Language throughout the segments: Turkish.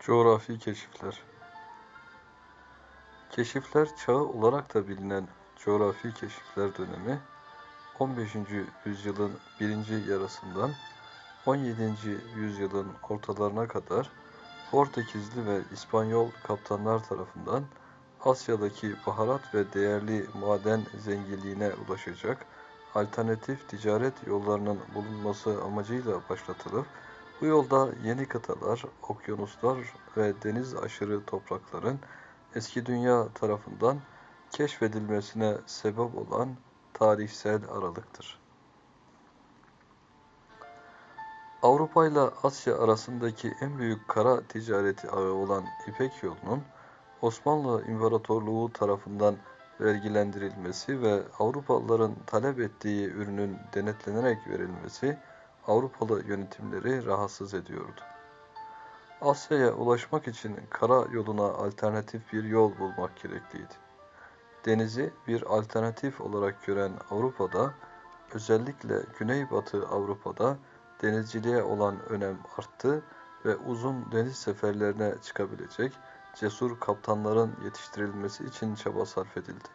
Coğrafi keşifler Keşifler çağı olarak da bilinen coğrafi keşifler dönemi 15. yüzyılın birinci yarısından 17. yüzyılın ortalarına kadar Portekizli ve İspanyol kaptanlar tarafından Asya'daki baharat ve değerli maden zenginliğine ulaşacak alternatif ticaret yollarının bulunması amacıyla başlatılıp bu yolda yeni kıtalar, okyanuslar ve deniz aşırı toprakların eski dünya tarafından keşfedilmesine sebep olan tarihsel aralıktır. Avrupa ile Asya arasındaki en büyük kara ticareti ağı olan İpek yolunun Osmanlı İmparatorluğu tarafından vergilendirilmesi ve Avrupalıların talep ettiği ürünün denetlenerek verilmesi Avrupalı yönetimleri rahatsız ediyordu. Asya'ya ulaşmak için kara yoluna alternatif bir yol bulmak gerekliydi. Denizi bir alternatif olarak gören Avrupa'da, özellikle Güneybatı Avrupa'da denizciliğe olan önem arttı ve uzun deniz seferlerine çıkabilecek cesur kaptanların yetiştirilmesi için çaba sarf edildi.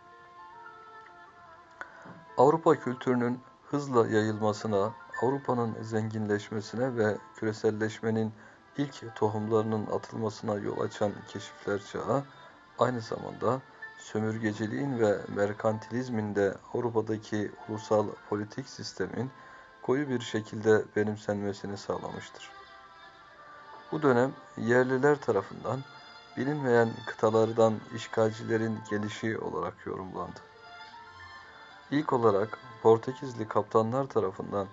Avrupa kültürünün hızla yayılmasına, Avrupa'nın zenginleşmesine ve küreselleşmenin ilk tohumlarının atılmasına yol açan keşifler çağı, aynı zamanda sömürgeciliğin ve merkantilizmin de Avrupa'daki ulusal politik sistemin koyu bir şekilde benimsenmesini sağlamıştır. Bu dönem yerliler tarafından bilinmeyen kıtalardan işgalcilerin gelişi olarak yorumlandı. İlk olarak Portekizli kaptanlar tarafından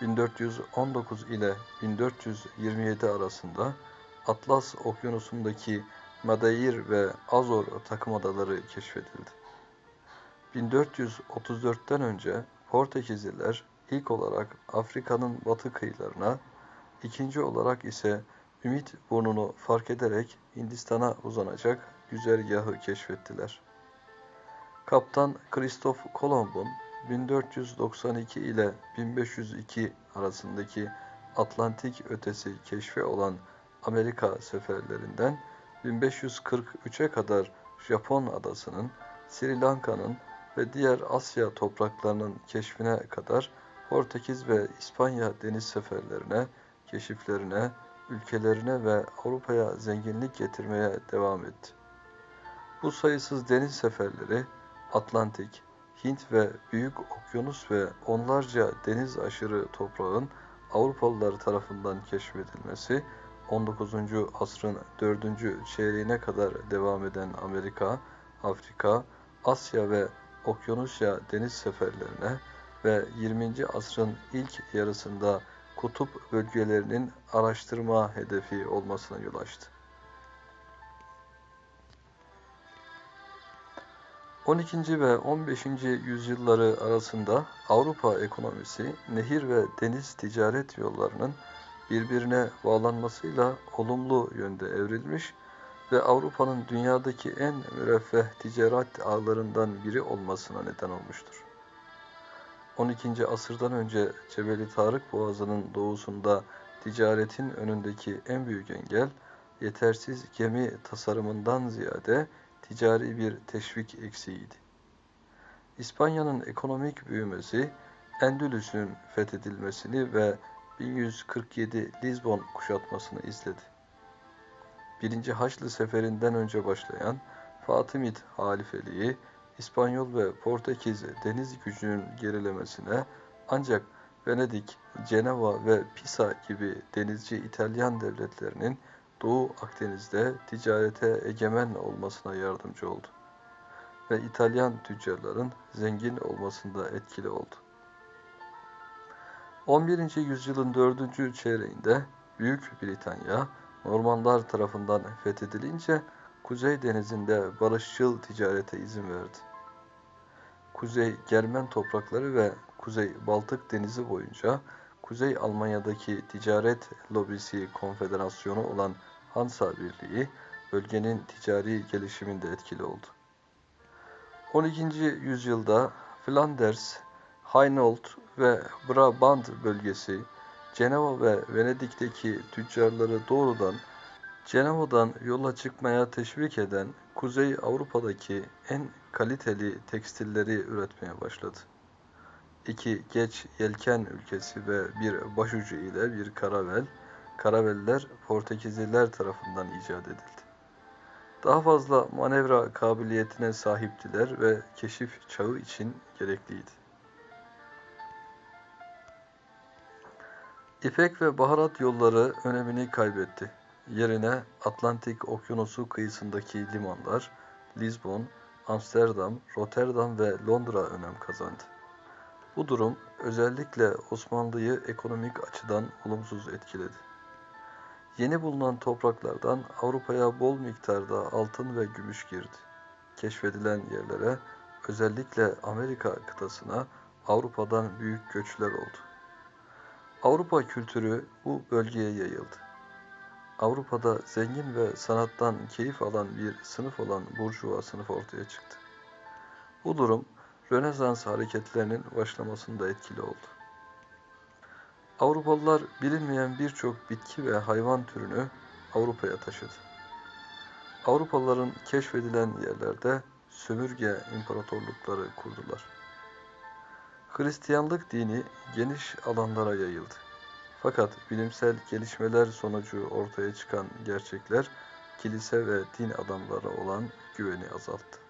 1419 ile 1427 arasında Atlas Okyanusu'ndaki Madeir ve Azor takım adaları keşfedildi. 1434'ten önce Portekizliler ilk olarak Afrika'nın batı kıyılarına, ikinci olarak ise Ümit burnunu fark ederek Hindistan'a uzanacak güzergahı keşfettiler. Kaptan Kristof Kolomb'un 1492 ile 1502 arasındaki Atlantik ötesi keşfe olan Amerika seferlerinden 1543'e kadar Japon adasının, Sri Lanka'nın ve diğer Asya topraklarının keşfine kadar Portekiz ve İspanya deniz seferlerine, keşiflerine, ülkelerine ve Avrupa'ya zenginlik getirmeye devam etti. Bu sayısız deniz seferleri Atlantik, Hint ve Büyük Okyanus ve onlarca deniz aşırı toprağın Avrupalılar tarafından keşfedilmesi 19. asrın 4. çeyreğine kadar devam eden Amerika, Afrika, Asya ve Okyanusya deniz seferlerine ve 20. asrın ilk yarısında kutup bölgelerinin araştırma hedefi olmasına yol açtı. 12. ve 15. yüzyılları arasında Avrupa ekonomisi nehir ve deniz ticaret yollarının birbirine bağlanmasıyla olumlu yönde evrilmiş ve Avrupa'nın dünyadaki en müreffeh ticaret ağlarından biri olmasına neden olmuştur. 12. asırdan önce Cebeli Tarık Boğazı'nın doğusunda ticaretin önündeki en büyük engel, yetersiz gemi tasarımından ziyade ticari bir teşvik eksiğiydi. İspanya'nın ekonomik büyümesi, Endülüs'ün fethedilmesini ve 1147 Lizbon kuşatmasını izledi. Birinci Haçlı Seferinden önce başlayan Fatimid halifeliği, İspanyol ve Portekiz deniz gücünün gerilemesine ancak Venedik, Cenova ve Pisa gibi denizci İtalyan devletlerinin Doğu Akdeniz'de ticarete egemen olmasına yardımcı oldu ve İtalyan tüccarların zengin olmasında etkili oldu. 11. yüzyılın 4. çeyreğinde Büyük Britanya, Normanlar tarafından fethedilince Kuzey Denizi'nde barışçıl ticarete izin verdi. Kuzey Germen toprakları ve Kuzey Baltık Denizi boyunca Kuzey Almanya'daki ticaret lobisi konfederasyonu olan Hansa Birliği, bölgenin ticari gelişiminde etkili oldu. 12. yüzyılda Flanders, Hainault ve Brabant bölgesi, Cenova ve Venedik'teki tüccarları doğrudan Cenova'dan yola çıkmaya teşvik eden Kuzey Avrupa'daki en kaliteli tekstilleri üretmeye başladı. İki geç yelken ülkesi ve bir başucu ile bir karavel, karaveller Portekizliler tarafından icat edildi. Daha fazla manevra kabiliyetine sahiptiler ve keşif çağı için gerekliydi. İpek ve baharat yolları önemini kaybetti. Yerine Atlantik Okyanusu kıyısındaki limanlar, Lisbon, Amsterdam, Rotterdam ve Londra önem kazandı. Bu durum özellikle Osmanlı'yı ekonomik açıdan olumsuz etkiledi. Yeni bulunan topraklardan Avrupa'ya bol miktarda altın ve gümüş girdi. Keşfedilen yerlere, özellikle Amerika kıtasına Avrupa'dan büyük göçler oldu. Avrupa kültürü bu bölgeye yayıldı. Avrupa'da zengin ve sanattan keyif alan bir sınıf olan burjuva sınıf ortaya çıktı. Bu durum Rönesans hareketlerinin başlamasında etkili oldu. Avrupalılar bilinmeyen birçok bitki ve hayvan türünü Avrupa'ya taşıdı. Avrupalıların keşfedilen yerlerde sömürge imparatorlukları kurdular. Hristiyanlık dini geniş alanlara yayıldı. Fakat bilimsel gelişmeler sonucu ortaya çıkan gerçekler kilise ve din adamlara olan güveni azalttı.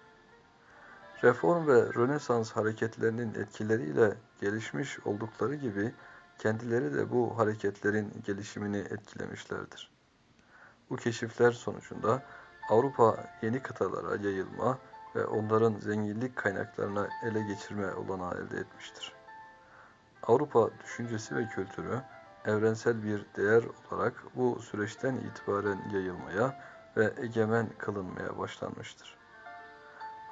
Reform ve Rönesans hareketlerinin etkileriyle gelişmiş oldukları gibi kendileri de bu hareketlerin gelişimini etkilemişlerdir. Bu keşifler sonucunda Avrupa yeni kıtalara yayılma ve onların zenginlik kaynaklarına ele geçirme olanağı elde etmiştir. Avrupa düşüncesi ve kültürü evrensel bir değer olarak bu süreçten itibaren yayılmaya ve egemen kılınmaya başlanmıştır.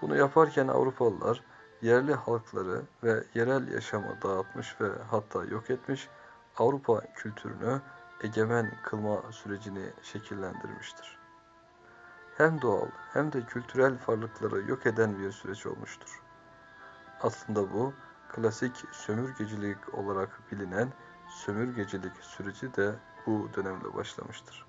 Bunu yaparken Avrupalılar yerli halkları ve yerel yaşamı dağıtmış ve hatta yok etmiş, Avrupa kültürünü egemen kılma sürecini şekillendirmiştir. Hem doğal hem de kültürel varlıkları yok eden bir süreç olmuştur. Aslında bu, klasik sömürgecilik olarak bilinen sömürgecilik süreci de bu dönemde başlamıştır.